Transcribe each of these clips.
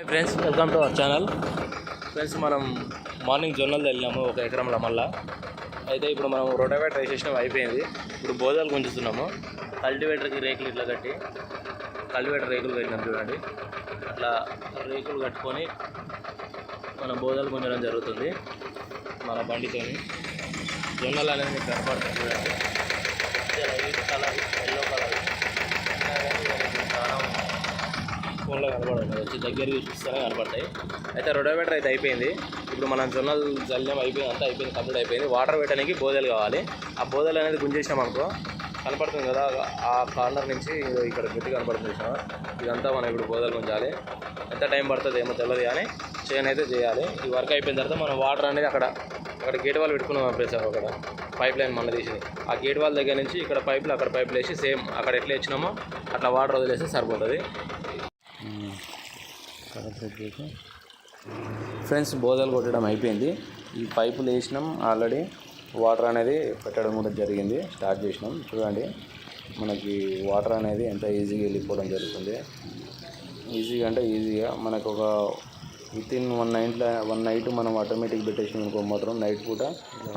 Friends welcome to our channel friends మనం morning జొన్నలు వెళ్ళాము ఒక ఎకరంలో మళ్ళా. అయితే ఇప్పుడు మనం రోటోవేటర్ వేసేసినాం అయిపోయింది. ఇప్పుడు బోధాలు గుంజుతున్నాము. కల్టివేటర్కి రేకులు ఇట్లా కట్టి కల్టివేటర్ రేకులు కట్టినాం చూడండి. అట్లా రేకులు కట్టుకొని మనం బోధాలు గుంజడం జరుగుతుంది. మన బండితోని. జొన్నలు అనేది కనపడుతుంది చూడండి లైట్ కలర్ ఎల్లో కలర్ చాలా ఫోన్లో కనబడుతుంది వచ్చి దగ్గర చూపిస్తేనే కనబడతాయి. అయితే రొడోమీటర్ అయితే అయిపోయింది. ఇప్పుడు మనం జొన్నలు జల్యం అయిపోయింది అంతా అయిపోయింది కంప్లీట్ అయిపోయింది. వాటర్ పెట్టడానికి బోదెలు కావాలి. ఆ బోదెలు అనేది గుంజేసినాం అనుకో కనపడుతుంది కదా ఆ కార్నర్ నుంచి ఇక్కడ గట్టి కనపడుతుంది ఇదంతా మనం ఇప్పుడు బోదెలు గుంజాలి. ఎంత టైం పడుతుంది ఏమో తెలియదు కానీ చేయని అయితే చేయాలి. ఈ వర్క్ అయిపోయిన తర్వాత మనం వాటర్ అనేది అక్కడ అక్కడ గేట్ వాళ్ళు పెట్టుకున్నాం పంపేసాం అక్కడ. పైప్ లైన్ మన తీసి ఆ గేట్ వాళ్ళ దగ్గర నుంచి ఇక్కడ పైపులు అక్కడ పైపులు వేసి సేమ్ అక్కడ ఎట్లా ఇచ్చినామో అట్లా వాటర్ వదిలేస్తే సరిపోతుంది. ఫ్రెండ్స్ బోదలు కొట్టడం అయిపోయింది. ఈ పైపులు వేసినాం ఆల్రెడీ వాటర్ అనేది పెట్టడం కూడా జరిగింది స్టార్ట్ చేసినాం. చూడండి మనకి వాటర్ అనేది ఎంత ఈజీగా వెళ్ళిపోవడం జరుగుతుంది. ఈజీగా అంటే ఈజీగా మనకు ఒక విత్ ఇన్ వన్ నైట్లో వన్ నైట్ మనం ఆటోమేటిక్ పెట్టేసినాం అనుకో మాత్రం నైట్ పూట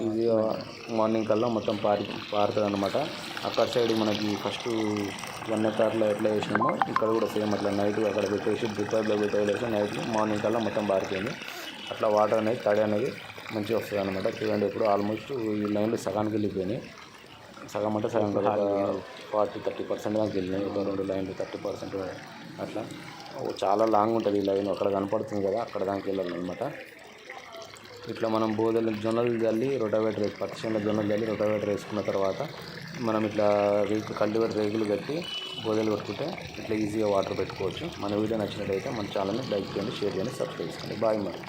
ఈజీగా మార్నింగ్ కల్లా మొత్తం పారి పారుతుంది అనమాట అక్కడ సైడ్ మనకి ఫస్ట్ వన్ ఎకర్లో ఎట్లా వేసినామో ఇక్కడ కూడా సేమ్ అట్లా నైట్ అక్కడ పెట్టేసి డ్రిప్పర్లో పెట్టేసి నైట్ మార్నింగ్ కల్లా మొత్తం పారిపోయింది. అట్లా వాటర్ అనేది తడి అనేది మంచిగా వస్తుంది అనమాట చూడండి ఇప్పుడు ఆల్మోస్ట్ ఈ లైన్లో సగానికి వెళ్ళిపోయినాయి. సగం అంటే సగం ఫార్టీ థర్టీ పర్సెంట్ దాకా వెళ్ళినాయి. ఒక రెండు లైన్లు థర్టీ పర్సెంట్ అట్లా. చాలా లాంగ్ ఉంటుంది ఈ లైన్. అక్కడ కనపడుతుంది కదా అక్కడ దానికి వెళ్ళాలి అనమాట ఇట్లా మనం బోదలు జొన్నలు చల్లి రొటవేటర్ వేసి పత్తి చేనులో జొన్నలు చల్లి రొటవేటర్ వేసుకున్న తర్వాత మనం ఇట్లా రేకు కల్టివేటర్ రేకులు కట్టి బోదలు పెట్టుకుంటే ఇట్లా ఈజీగా వాటర్ పెట్టుకోవచ్చు. మన వీడియో నచ్చినట్టయితే మన ఛానల్ని లైక్ చేయండి షేర్ చేయండి సబ్స్క్రైబ్ చేసుకోండి. బాయ్ మరి.